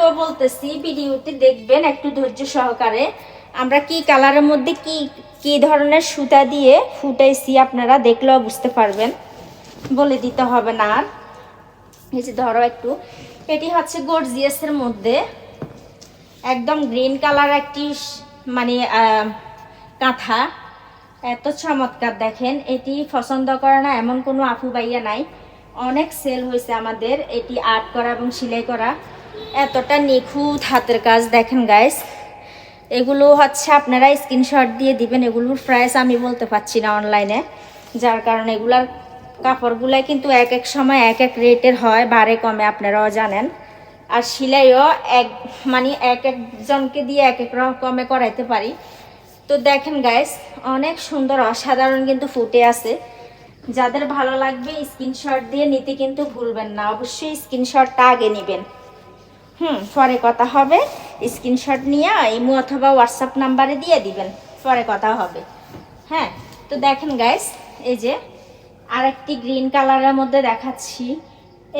থেকেও বলতেছি, ভিডিওতে দেখবেন একটু ধৈর্য সহকারে আমরা কি কালারের মধ্যে কি কি ধরনের সুতা দিয়ে ফুটাইছি আপনারা দেখলেও বুঝতে পারবেন। বলে দিতে হবে না আর। এই যে ধরো একটু, এটি হচ্ছে গর্জিয়াসের মধ্যে একদম গ্রিন কালার একটি মানে কাঁথা। এত চমৎকার দেখেন, এটি পছন্দ করে না এমন কোনো আফু বাইয়া নাই। অনেক সেল হয়েছে আমাদের, এটি আর্ট করা এবং সেলাই করা। এতটা নিখুঁত হাতের কাজ দেখেন গাইস এগুলো হচ্ছে আপনারা স্ক্রিনশট দিয়ে দিবেন, এগুলোর প্রাইস আমি বলতে পারছি না অনলাইনে যার কারণে এগুলার কাপড়গুলাই কিন্তু এক এক সময় এক এক রেটের হয় বারে কমে, আপনারাও জানেন। আর সেলাইও এক মানে এক একজনকে দিয়ে এক এক রকমে করাইতে পারি। তো দেখেন গাইস অনেক সুন্দর, অসাধারণ কিন্তু ফুটে আছে। যাদের ভালো লাগবে স্ক্রিনশট দিয়ে নিতে কিন্তু ভুলবেন না। অবশ্যই স্ক্রিনশটটা আগে নেবেন। হুম, পরে কথা হবে। স্ক্রিনশট নিয়ে ইমো অথবা হোয়াটসঅ্যাপ নাম্বারে দিয়ে দিবেন, পরে কথা হবে। হ্যাঁ তো দেখেন গাইস এই যে আরেকটি গ্রিন কালারের মধ্যে দেখাচ্ছি।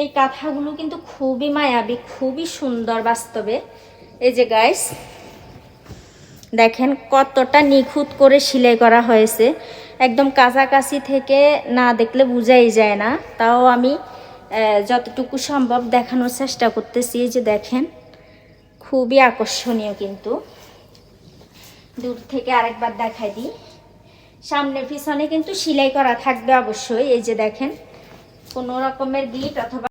এই কাঁথাগুলো কিন্তু খুবই মায়াবী, খুবই সুন্দর বাস্তবে। এই যে গাইস দেখেন কতটা নিখুঁত করে সেলাই করা হয়েছে। একদম কাছাকাছি থেকে না দেখলে বোঝাই যায় না। তাও আমি যতটুকু সম্ভব দেখানোর চেষ্টা করতেছি, এই যে দেখেন, খুবই আকর্ষণীয় কিন্তু। দূর থেকে আরেকবার দেখাই দিই। সামনে পিছনে কিন্তু সেলাই করা থাকবে অবশ্যই, এই যে দেখেন, কোনো রকমের গিট অথবা